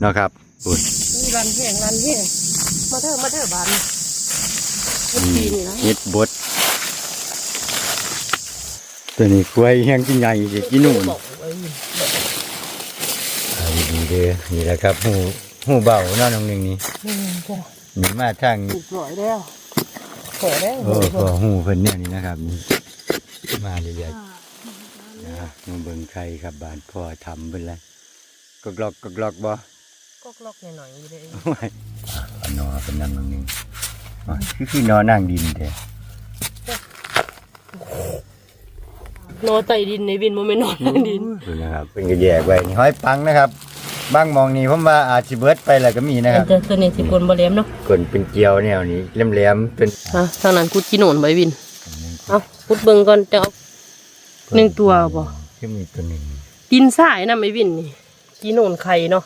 เนาะครับปุ่นนี่รันแห้งรันแห้งมาเถอะมาเถอะบานมันปีนี่นะเฮ็ดบดตัวนี้กล้วยแห้งกินใหญ่สิกินนู่นบอกไว้เอาดีๆเด้อนี่แหละครับหูหูเบาเนาะน้องหนึงนี่อืมจ้ะนี่มาทางถูกร้อยแล้วขอแล้วโอ้พอหูเพิ่นเนี่ยนี่นะครับนี่มาเรื่อยๆนะมาเบิ่งใครครับบ้านพ่อทำเพิ่นแล้วก็กลอกก็กลอกบ่ ก็ล็อกๆหน่อยๆอยู่เลยโอ้ยอันนอเป็นนั่นน้องหนึงอ๋อคือคือนอนั่งดินแท้นอนใต้ดินในบินโมเมนนอนใต้ดินดูนะครับเป็นกระแยกไว้นี่ห้อยปังนะครับบางมองนี่ผมว่าอาจสิเบิดไปแล้วก็มีนะครับแต่ตัวนี้สิกลบ่แหลมเนาะกนเป็นเกลียวแนวนี้แหลมๆเป็นอะทางนั้นกุดกินโหนใบบินเอากุดเบิ่งก่อนจะเอาหนึ่งตัวบ่ที่มีตัวหนึ่งดินทรายนะไม่บินนี่กินโหนไข่เนาะ